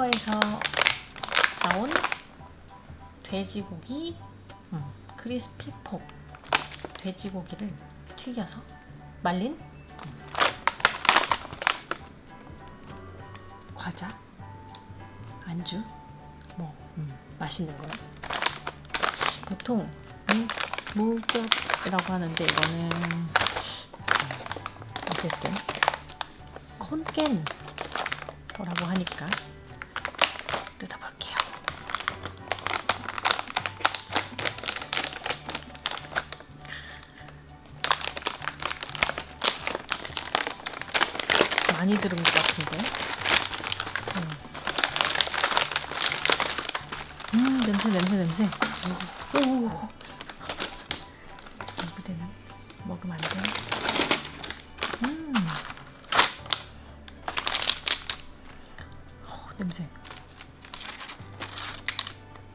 웨이퍼에서 나온 돼지고기 음, 크리스피 폭 돼지고기를 튀겨서 말린 음, 과자 안주 뭐 음, 맛있는 거요. 보통 무, 무겹이라고 하는데 이거는 음, 어쨌든 콘깬 거라고 하니까 많이 들은 것 같은데. 음, 음 냄새 냄새 냄새. 오, 오. 이거 되네. 먹으면 안 돼. 음. 어, 냄새.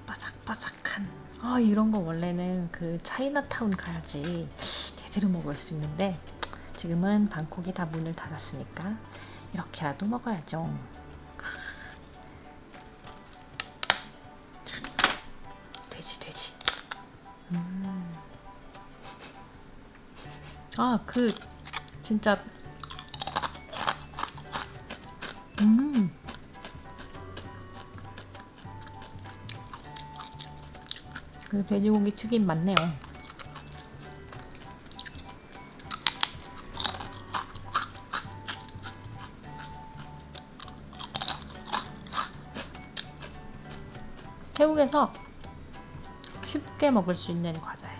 바삭바삭한. 아 이런 거 원래는 그 차이나타운 가야지 제대로 먹을 수 있는데 지금은 방콕이 다 문을 닫았으니까 이렇게라도 먹어야죠. 참, 돼지 돼지. 음. 아 그 진짜 음. 그 돼지고기 튀김 맞네요. 태국에서 쉽게 먹을 수 있는 과자예요.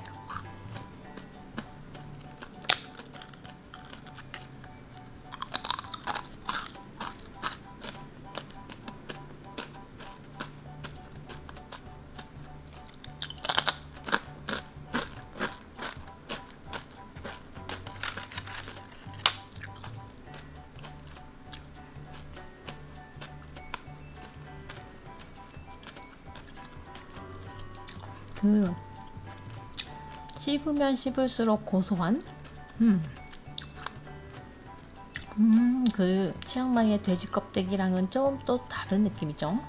그 씹으면 씹을수록 고소한 음. 음, 그 치앙마이의 돼지 껍데기랑은 좀 또 다른 느낌이죠.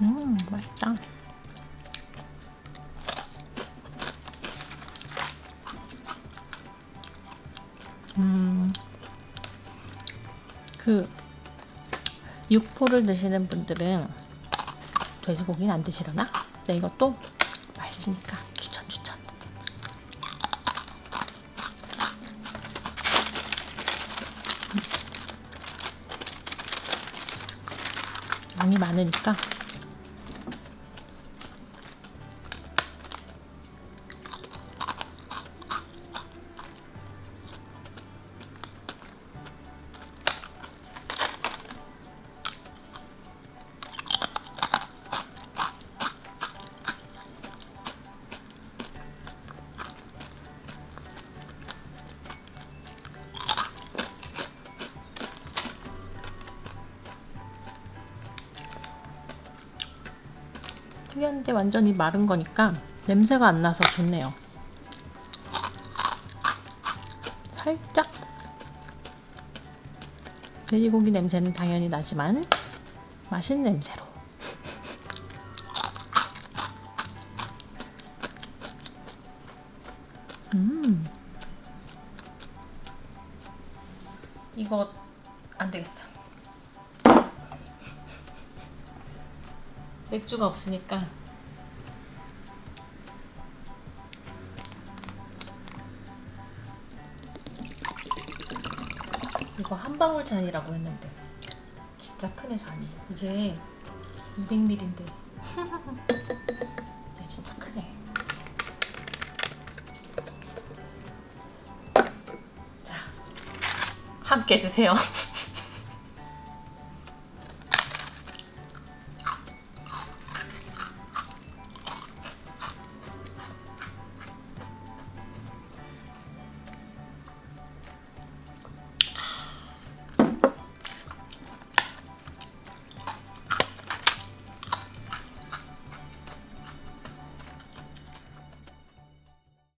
음, 맛있다. 음. 그 육포를 드시는 분들은 돼지고기는 안 드시려나? 근데 이것도 맛있으니까 추천 추천. 양이 많으니까 튀겼는데 완전히 마른 거니까 냄새가 안 나서 좋네요. 살짝 돼지고기 냄새는 당연히 나지만 맛있는 냄새로. 음. 이거 안 되겠어. 맥주가 없으니까. 이거 한 방울 잔이라고 했는데. 진짜 크네 잔이. 이게 200ml인데 이게 진짜 크네. 자 함께 드세요